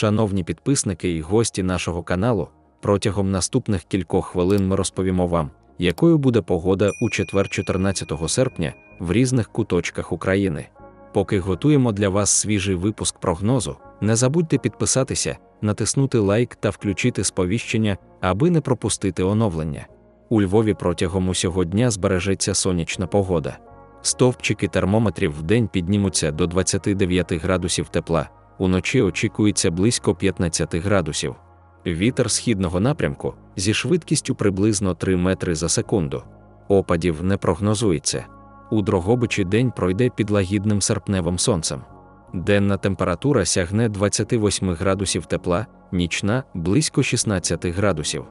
Шановні підписники і гості нашого каналу, протягом наступних кількох хвилин ми розповімо вам, якою буде погода у четвер 14 серпня в різних куточках України. Поки готуємо для вас свіжий випуск прогнозу, не забудьте підписатися, натиснути лайк та включити сповіщення, аби не пропустити оновлення. У Львові протягом усього дня збережеться сонячна погода. Стовпчики термометрів в день піднімуться до 29 градусів тепла, уночі очікується близько 15 градусів. Вітер східного напрямку зі швидкістю приблизно 3 метри за секунду. Опадів не прогнозується. У Дрогобичі день пройде під лагідним серпневим сонцем. Денна температура сягне 28 градусів тепла, нічна близько 16 градусів.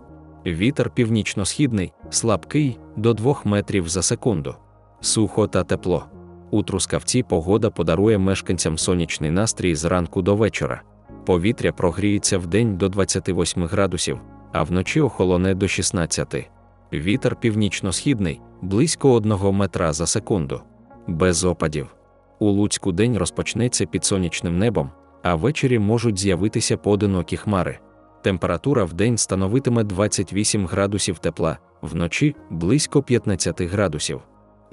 Вітер північно-східний, слабкий до 2 метрів за секунду. Сухо та тепло. У Трускавці погода подарує мешканцям сонячний настрій зранку до вечора. Повітря прогріється вдень до 28 градусів, а вночі охолоне до 16. Вітер північно-східний близько 1 метра за секунду. Без опадів. У Луцьку день розпочнеться під сонячним небом, а ввечері можуть з'явитися поодинокі хмари. Температура в день становитиме 28 градусів тепла, вночі близько 15 градусів.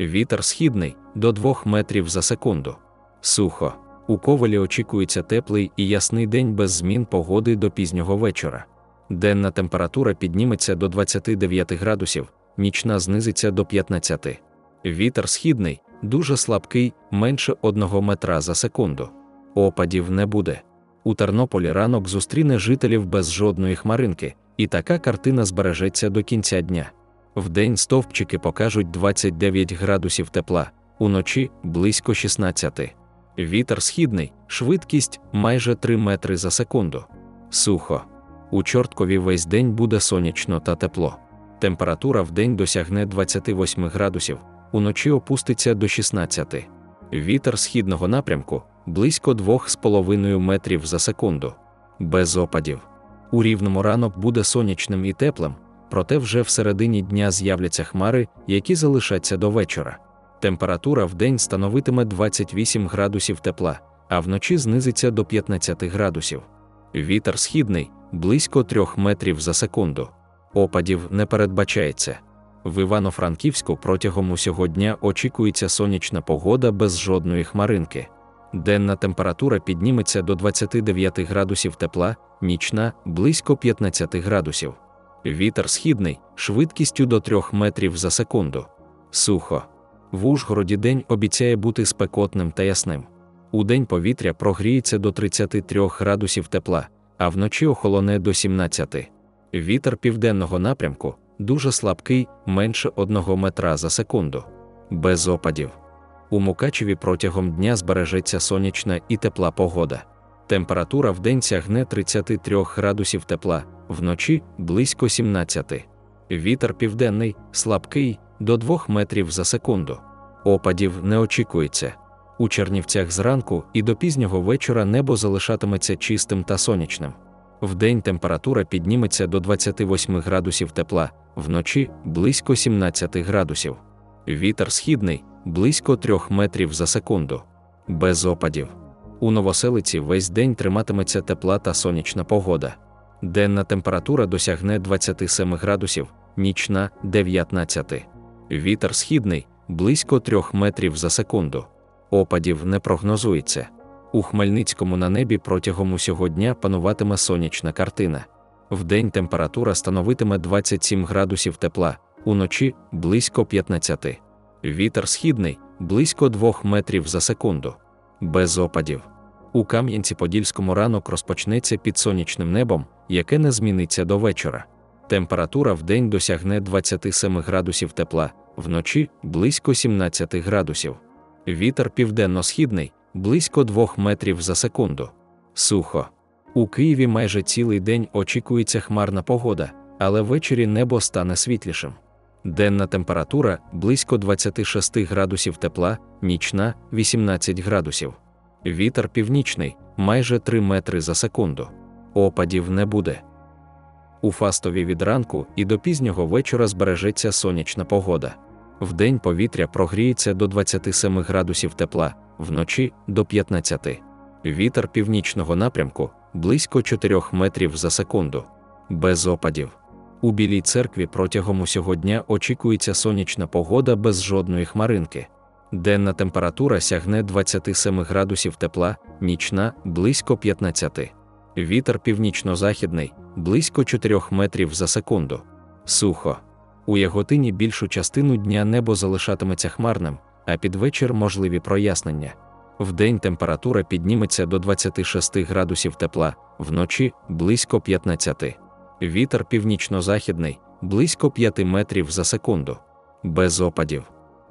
Вітер східний до 2 метрів за секунду. Сухо. У ковалі очікується теплий і ясний день без змін погоди до пізнього вечора. Денна температура підніметься до 29 градусів, нічна знизиться до 15. Вітер східний, дуже слабкий, менше 1 метра за секунду. Опадів не буде. У Тернополі ранок зустріне жителів без жодної хмаринки, і така картина збережеться до кінця дня. Вдень стовпчики покажуть 29 градусів тепла, уночі близько 16. Вітер східний, швидкість майже 3 метри за секунду. Сухо. У Чорткові весь день буде сонячно та тепло. Температура в день досягне 28 градусів, уночі опуститься до 16. Вітер східного напрямку близько 2,5 метрів за секунду. Без опадів. У рівному ранок буде сонячним і теплим, проте вже в середині дня з'являться хмари, які залишаться до вечора. Температура в день становитиме 28 градусів тепла, а вночі знизиться до 15 градусів. Вітер східний близько 3 метрів за секунду. Опадів не передбачається. В Івано-Франківську протягом усього дня очікується сонячна погода без жодної хмаринки. Денна температура підніметься до 29 градусів тепла, нічна близько 15 градусів. Вітер східний швидкістю до 3 метрів за секунду. Сухо. В Ужгороді день обіцяє бути спекотним та ясним. У день повітря прогріється до 33 градусів тепла, а вночі охолоне до 17. Вітер південного напрямку дуже слабкий, менше 1 метра за секунду. Без опадів. У Мукачеві протягом дня збережеться сонячна і тепла погода. Температура в день сягне 33 градусів тепла, вночі близько 17. Вітер південний, слабкий до 2 метрів за секунду. Опадів не очікується. У Чернівцях зранку і до пізнього вечора небо залишатиметься чистим та сонячним. Вдень температура підніметься до 28 градусів тепла, вночі близько 17 градусів. Вітер східний близько 3 метрів за секунду. Без опадів. У новоселиці весь день триматиметься тепла та сонячна погода. Денна температура досягне 27 градусів, нічна 19. Вітер східний близько 3 метрів за секунду. Опадів не прогнозується. У Хмельницькому на небі протягом усього дня пануватиме сонячна картина. Вдень температура становитиме 27 градусів тепла, уночі близько 15. Вітер східний близько 2 метрів за секунду. Без опадів. У Кам'янці-Подільському ранок розпочнеться під сонячним небом, яке не зміниться до вечора. Температура в день досягне 27 градусів тепла, вночі близько 17 градусів. Вітер південно-східний близько 2 метрів за секунду. Сухо. У Києві майже цілий день очікується хмарна погода, але ввечері небо стане світлішим. Денна температура близько 26 градусів тепла, нічна 18 градусів. Вітер північний майже 3 метри за секунду. Опадів не буде. У Фастові від ранку і до пізнього вечора збережеться сонячна погода. Вдень повітря прогріється до 27 градусів тепла, вночі до 15. Вітер північного напрямку близько 4 метрів за секунду. Без опадів. У Білій церкві протягом усього дня очікується сонячна погода без жодної хмаринки. Денна температура сягне 27 градусів тепла, нічна близько 15. Вітер північно-західний близько 4 метрів за секунду. Сухо. У Яготині більшу частину дня небо залишатиметься хмарним, а під вечір можливі прояснення. Вдень температура підніметься до 26 градусів тепла, вночі близько 15. Вітер північно-західний близько 5 метрів за секунду. Без опадів.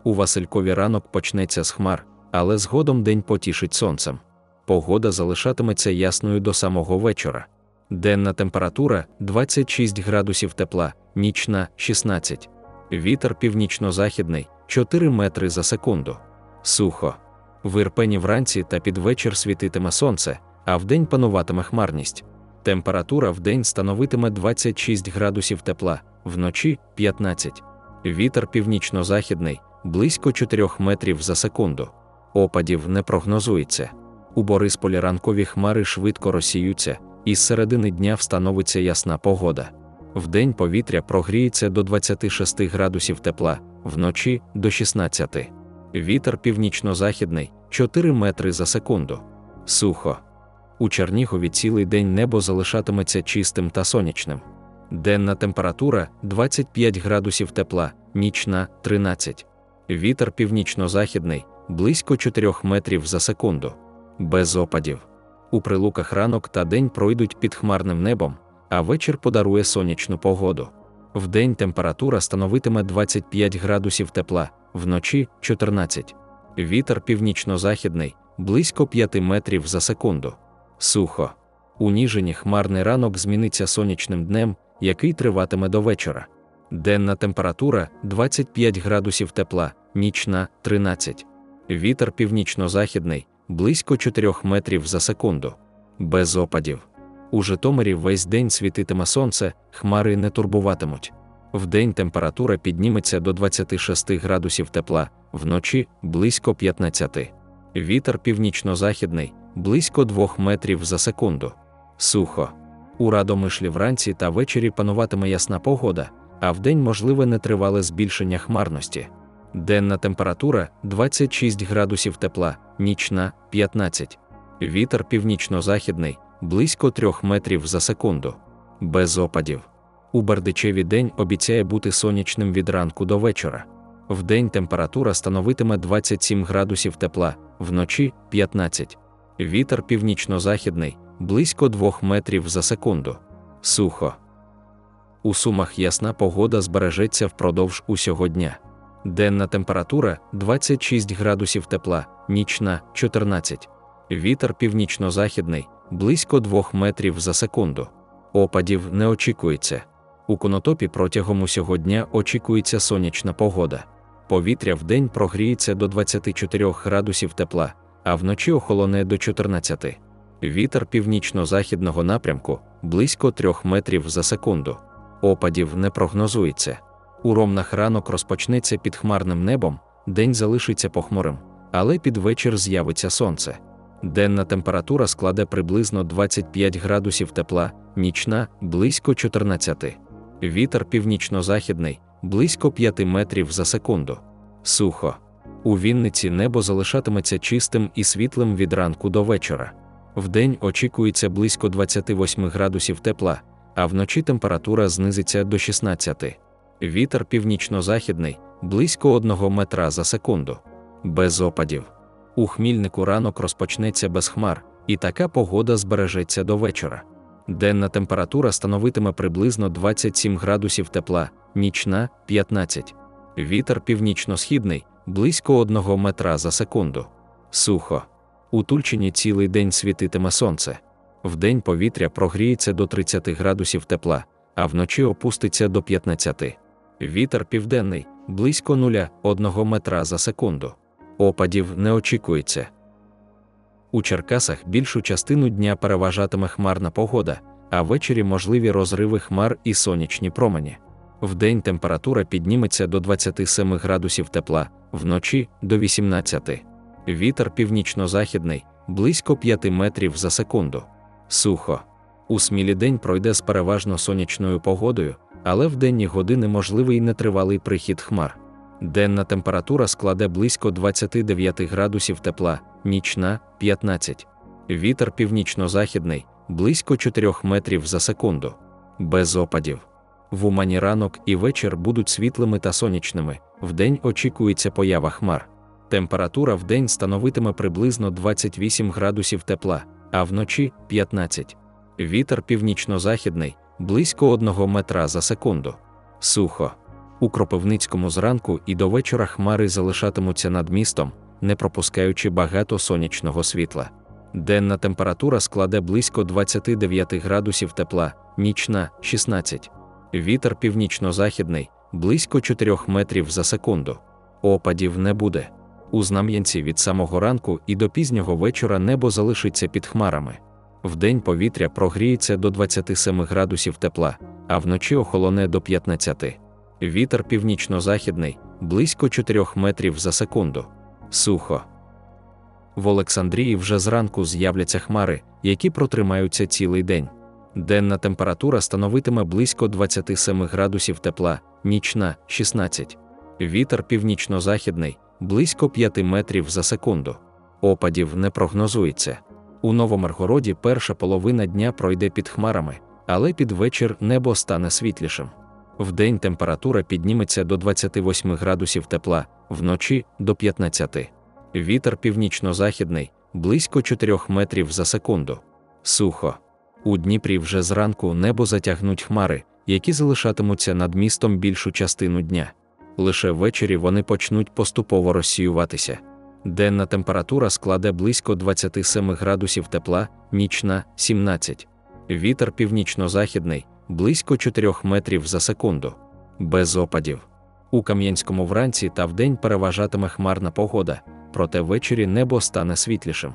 У Василькові ранок почнеться з хмар, але згодом день потішить сонцем. Погода залишатиметься ясною до самого вечора. Денна температура 26 градусів тепла, нічна 16. Вітер північно-західний 4 метри за секунду. Сухо. В Ірпені вранці та під вечір світитиме сонце, а вдень пануватиме хмарність. Температура вдень становитиме 26 градусів тепла, вночі 15. Вітер північно-західний близько 4 метрів за секунду. Опадів не прогнозується. У Борисполі ранкові хмари швидко розсіються, і з середини дня встановиться ясна погода. Вдень повітря прогріється до 26 градусів тепла, вночі до 16. Вітер північно-західний 4 метри за секунду. Сухо. У Чернігові цілий день небо залишатиметься чистим та сонячним. Денна температура 25 градусів тепла, нічна 13. Вітер північно-західний близько 4 метрів за секунду. Без опадів. У прилуках ранок та день пройдуть під хмарним небом, а вечір подарує сонячну погоду. Вдень температура становитиме 25 градусів тепла, вночі 14. Вітер північно-західний близько 5 метрів за секунду. Сухо. У Ніжині хмарний ранок зміниться сонячним днем, який триватиме до вечора. Денна температура 25 градусів тепла, нічна 13. Вітер північно-західний близько 4 метрів за секунду. Без опадів. У Житомирі весь день світитиме сонце, хмари не турбуватимуть. Вдень температура підніметься до 26 градусів тепла, вночі близько 15. Вітер північно-західний близько 2 метрів за секунду. Сухо. У Радомишлі вранці та ввечері пануватиме ясна погода, а вдень можливе нетривале збільшення хмарності. Денна температура 26 градусів тепла, нічна 15. Вітер північно-західний близько 3 метрів за секунду. Без опадів. У Бердичеві день обіцяє бути сонячним від ранку до вечора. Вдень температура становитиме 27 градусів тепла, вночі 15. Вітер північно-західний близько 2 метрів за секунду. Сухо. У сумах ясна погода збережеться впродовж усього дня. Денна температура 26 градусів тепла, нічна 14. Вітер північно-західний близько 2 метрів за секунду. Опадів не очікується. У конотопі протягом усього дня очікується сонячна погода. Повітря вдень прогріється до 24 градусів тепла, а вночі охолоне до 14. Вітер північно-західного напрямку близько 3 метрів за секунду. Опадів не прогнозується. У ромнах ранок розпочнеться під хмарним небом, день залишиться похмурим, але під вечір з'явиться сонце. Денна температура складе приблизно 25 градусів тепла, нічна близько 14. Вітер північно-західний близько 5 метрів за секунду. Сухо. У Вінниці небо залишатиметься чистим і світлим від ранку до вечора. Вдень очікується близько 28 градусів тепла, а вночі температура знизиться до 16. Вітер північно-західний близько 1 метра за секунду. Без опадів. У хмільнику ранок розпочнеться без хмар, і така погода збережеться до вечора. Денна температура становитиме приблизно 27 градусів тепла, нічна 15. Вітер північно-східний близько 1 метра за секунду. Сухо. У Тульчині цілий день світитиме сонце. Вдень повітря прогріється до 30 градусів тепла, а вночі опуститься до 15. Вітер південний близько 0,1 метра за секунду. Опадів не очікується. У Черкасах більшу частину дня переважатиме хмарна погода, а ввечері можливі розриви хмар і сонячні промені. Вдень температура підніметься до 27 градусів тепла, вночі до 18. Вітер північно-західний близько 5 метрів за секунду. Сухо. У смілі день пройде з переважно сонячною погодою, але в денні години можливий нетривалий прихід хмар. Денна температура складе близько 29 градусів тепла, нічна 15. Вітер північно-західний близько 4 метрів за секунду. Без опадів. В Умані ранок і вечір будуть світлими та сонячними, вдень очікується поява хмар. Температура вдень становитиме приблизно 28 градусів тепла, а вночі 15. Вітер північно-західний близько 1 метра за секунду. Сухо. У Кропивницькому зранку і до вечора хмари залишатимуться над містом, не пропускаючи багато сонячного світла. Денна температура складе близько 29 градусів тепла, нічна 16. Вітер північно-західний близько 4 метрів за секунду. Опадів не буде. У Знам'янці від самого ранку і до пізнього вечора небо залишиться під хмарами. Вдень повітря прогріється до 27 градусів тепла, а вночі охолоне до 15. Вітер північно-західний близько 4 метрів за секунду. Сухо. В Олександрії вже зранку з'являться хмари, які протримаються цілий день. Денна температура становитиме близько 27 градусів тепла, нічна 16. Вітер північно-західний близько 5 метрів за секунду. Опадів не прогнозується. У Новомаргороді перша половина дня пройде під хмарами, але під вечір небо стане світлішим. Вдень температура підніметься до 28 градусів тепла, вночі до 15. Вітер північно-західний близько 4 метрів за секунду. Сухо. У Дніпрі вже зранку небо затягнуть хмари, які залишатимуться над містом більшу частину дня. Лише ввечері вони почнуть поступово розсіюватися. Денна температура складе близько 27 градусів тепла, нічна 17. Вітер північно-західний близько 4 метрів за секунду. Без опадів. У Кам'янському вранці та вдень переважатиме хмарна погода, проте ввечері небо стане світлішим.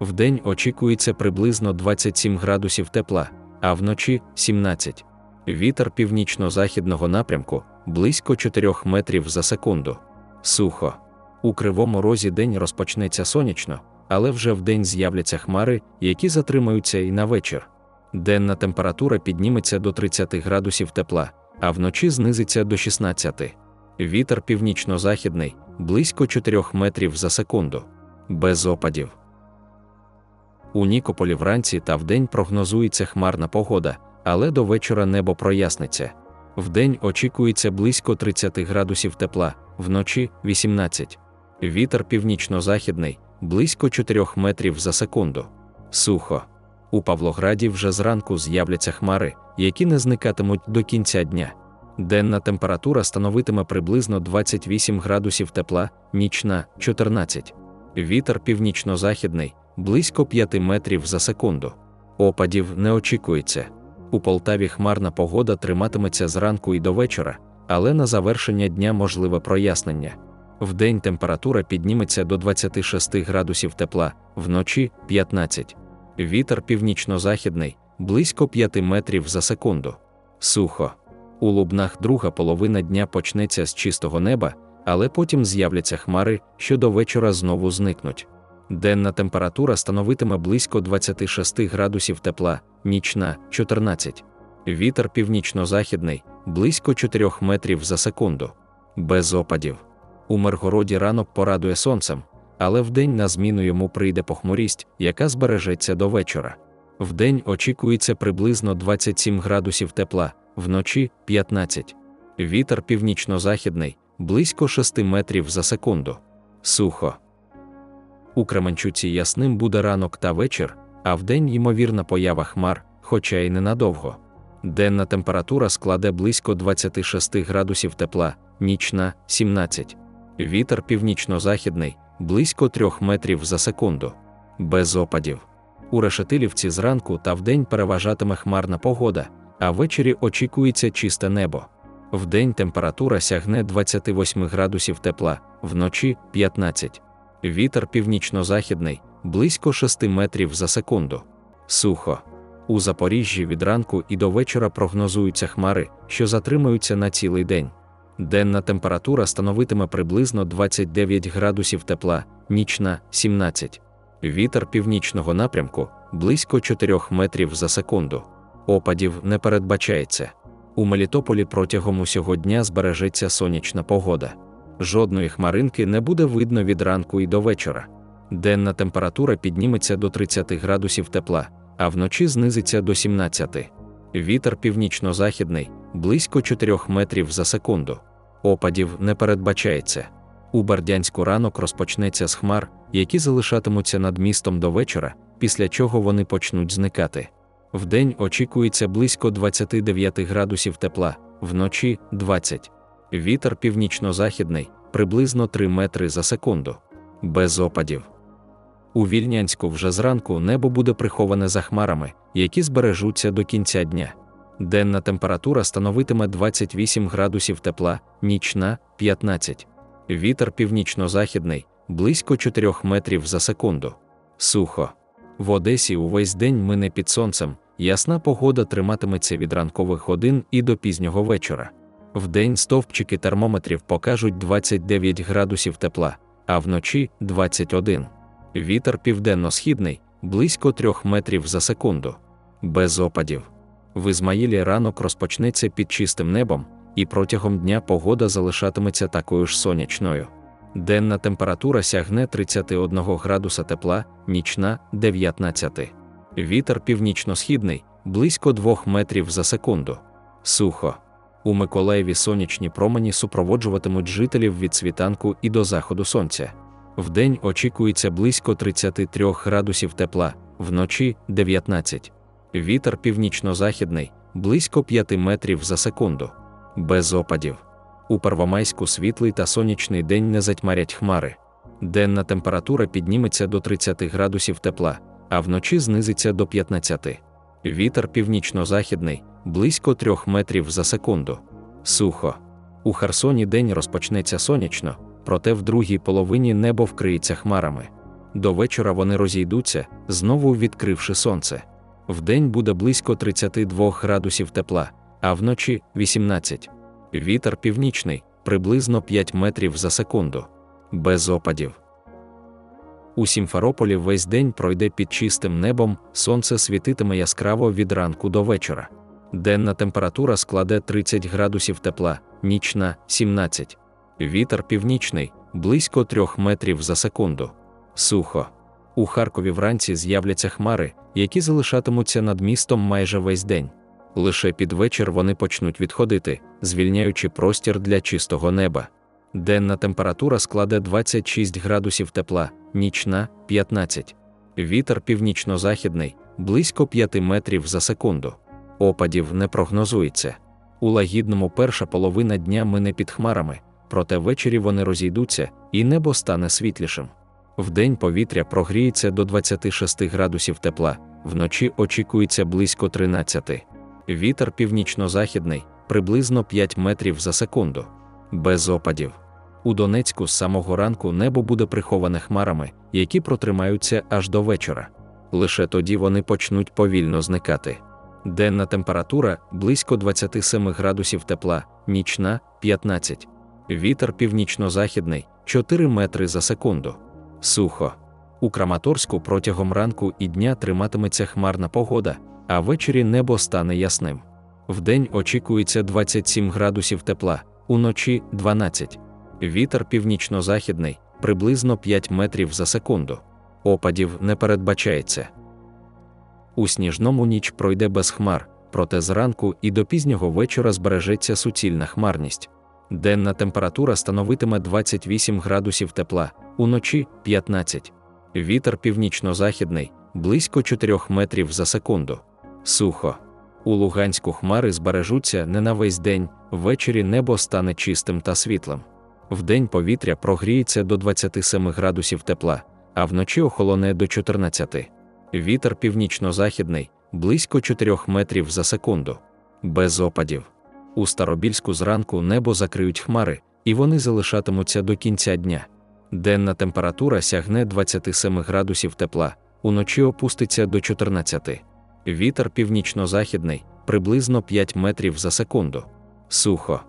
Вдень очікується приблизно 27 градусів тепла, а вночі 17. Вітер північно-західного напрямку близько 4 метрів за секунду. Сухо. У кривому розі день розпочнеться сонячно, але вже вдень з'являться хмари, які затримаються і на вечір. Денна температура підніметься до 30 градусів тепла, а вночі знизиться до 16. Вітер північно-західний близько 4 метрів за секунду. Без опадів. У Нікополі вранці та вдень прогнозується хмарна погода, але до вечора небо проясниться. Вдень очікується близько 30 градусів тепла, вночі 18. Вітер північно-західний близько 4 метрів за секунду. Сухо. У Павлограді вже зранку з'являться хмари, які не зникатимуть до кінця дня. Денна температура становитиме приблизно 28 градусів тепла, нічна 14. Вітер північно-західний близько 5 метрів за секунду. Опадів не очікується. У Полтаві хмарна погода триматиметься зранку і до вечора, але на завершення дня можливе прояснення. Вдень температура підніметься до 26 градусів тепла, вночі 15. Вітер північно-західний близько 5 метрів за секунду. Сухо. У Лубнах друга половина дня почнеться з чистого неба, але потім з'являться хмари, що до вечора знову зникнуть. Денна температура становитиме близько 26 градусів тепла, нічна 14. Вітер північно-західний близько 4 метрів за секунду. Без опадів. У Миргороді ранок порадує сонцем, але вдень на зміну йому прийде похмурість, яка збережеться до вечора. Вдень очікується приблизно 27 градусів тепла, вночі 15. Вітер північно-західний близько 6 метрів за секунду. Сухо. У Кременчуці ясним буде ранок та вечір, а вдень ймовірна поява хмар, хоча й ненадовго. Денна температура складе близько 26 градусів тепла, нічна 17. Вітер північно-західний близько 3 метрів за секунду. Без опадів. У Решетилівці зранку та вдень переважатиме хмарна погода, а ввечері очікується чисте небо. Вдень температура сягне 28 градусів тепла, вночі 15. Вітер північно-західний близько 6 метрів за секунду. Сухо. У Запоріжжі від ранку і до вечора прогнозуються хмари, що затримаються на цілий день. Денна температура становитиме приблизно 29 градусів тепла, нічна 17. Вітер північного напрямку близько 4 метрів за секунду. Опадів не передбачається. У Мелітополі протягом усього дня збережеться сонячна погода. Жодної хмаринки не буде видно від ранку і до вечора. Денна температура підніметься до 30 градусів тепла, а вночі знизиться до 17. Вітер північно-західний близько 4 метрів за секунду. Опадів не передбачається. У Бердянську ранок розпочнеться з хмар, які залишатимуться над містом до вечора, після чого вони почнуть зникати. Вдень очікується близько 29 градусів тепла, вночі 20. Вітер північно-західний приблизно 3 метри за секунду. Без опадів. У Вільнянську вже зранку небо буде приховане за хмарами, які збережуться до кінця дня. Денна температура становитиме 28 градусів тепла, нічна 15. Вітер північно-західний близько 4 метрів за секунду. Сухо. В Одесі увесь день мине під сонцем, ясна погода триматиметься від ранкових годин і до пізнього вечора. Вдень стовпчики термометрів покажуть 29 градусів тепла, а вночі 21. Вітер південно-східний близько 3 метрів за секунду. Без опадів. В Ізмаїлі ранок розпочнеться під чистим небом, і протягом дня погода залишатиметься такою ж сонячною. Денна температура сягне 31 градуса тепла, нічна 19. Вітер північно-східний близько 2 метрів за секунду. Сухо. У Миколаєві сонячні промені супроводжуватимуть жителів від світанку і до заходу сонця. Вдень очікується близько 33 градусів тепла, вночі 19. Вітер північно-західний близько 5 метрів за секунду. Без опадів. У Первомайську світлий та сонячний день не затьмарять хмари. Денна температура підніметься до 30 градусів тепла, а вночі знизиться до 15. Вітер північно-західний близько 3 метрів за секунду. Сухо. У Херсоні день розпочнеться сонячно, проте в другій половині небо вкриється хмарами. До вечора вони розійдуться, знову відкривши сонце. Вдень буде близько 32 градусів тепла, а вночі 18. Вітер північний приблизно 5 метрів за секунду. Без опадів. У Сімферополі весь день пройде під чистим небом, сонце світитиме яскраво від ранку до вечора. Денна температура складе 30 градусів тепла, нічна 17. Вітер північний близько 3 метрів за секунду. Сухо. У Харкові вранці з'являться хмари, які залишатимуться над містом майже весь день. Лише під вечір вони почнуть відходити, звільняючи простір для чистого неба. Денна температура складе 26 градусів тепла, нічна 15. Вітер північно-західний близько 5 метрів за секунду. Опадів не прогнозується. У лагідному перша половина дня мине під хмарами, проте ввечері вони розійдуться, і небо стане світлішим. Вдень повітря прогріється до 26 градусів тепла, вночі очікується близько 13. Вітер північно-західний приблизно 5 метрів за секунду. Без опадів. У Донецьку з самого ранку небо буде приховане хмарами, які протримаються аж до вечора. Лише тоді вони почнуть повільно зникати. Денна температура близько 27 градусів тепла, нічна 15. Вітер північно-західний 4 метри за секунду. Сухо. У Краматорську протягом ранку і дня триматиметься хмарна погода, а ввечері небо стане ясним. Вдень очікується 27 градусів тепла, уночі 12. Вітер північно-західний приблизно 5 метрів за секунду. Опадів не передбачається. У сніжному ніч пройде без хмар, проте зранку і до пізнього вечора збережеться суцільна хмарність. Денна температура становитиме 28 градусів тепла, уночі 15. Вітер північно-західний близько 4 метрів за секунду. Сухо. У Луганську хмари збережуться не на весь день, ввечері небо стане чистим та світлим. Вдень повітря прогріється до 27 градусів тепла, а вночі охолоне до 14. Вітер північно-західний близько 4 метрів за секунду. Без опадів. У Старобільську зранку небо закриють хмари, і вони залишатимуться до кінця дня. Денна температура сягне 27 градусів тепла, уночі опуститься до 14. Вітер північно-західний приблизно 5 метрів за секунду. Сухо.